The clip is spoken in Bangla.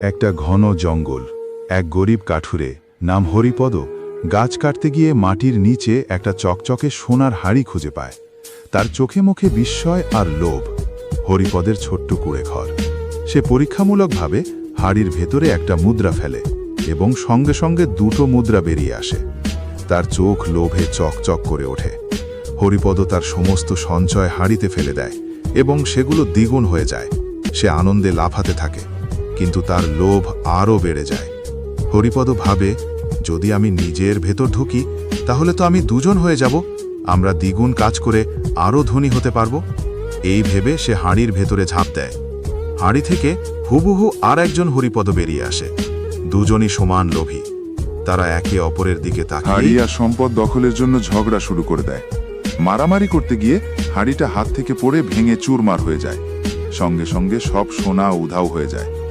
একটা ঘন জঙ্গল, এক গরিব কাঠুরে, নাম হরিপদ, গাছ কাটতে গিয়ে মাটির নিচে একটা চকচকে সোনার হাড়ি খুঁজে পায়। তার চোখে মুখে বিস্ময় আর লোভ, হরিপদের ছোট্ট কুড়ে ঘর। সে পরীক্ষামূলকভাবে হাড়ির ভেতরে একটা মুদ্রা ফেলে এবং সঙ্গে সঙ্গে দুটো মুদ্রা বেরিয়ে আসে। তার চোখ লোভে চকচক করে ওঠে। হরিপদ তার সমস্ত সঞ্চয় হাড়িতে ফেলে দেয় এবং সেগুলো দ্বিগুণ হয়ে যায়। সে আনন্দে লাফাতে থাকে। কিন্তু তার লোভ আরও বেড়ে যায়। হরিপদ ভাবে, যদি আমি নিজের ভেতর ঢুকি, তাহলে তো আমি দুজন হয়ে যাব। আমরা দ্বিগুণ কাজ করে আরও ধনী হতে পারব। এই ভেবে সে হাঁড়ির ভেতরে ঝাঁপ দেয়। হাঁড়ি থেকে হুবহু আর একজন হরিপদ বেরিয়ে আসে। দুজনই সমান লোভী। তারা একে অপরের দিকে তাকিয়ে আর সম্পদ দখলের জন্য ঝগড়া শুরু করে দেয়। মারামারি করতে গিয়ে হাঁড়িটা হাত থেকে পড়ে ভেঙে চুরমার হয়ে যায়। সঙ্গে সঙ্গে সব সোনা উধাও হয়ে যায়।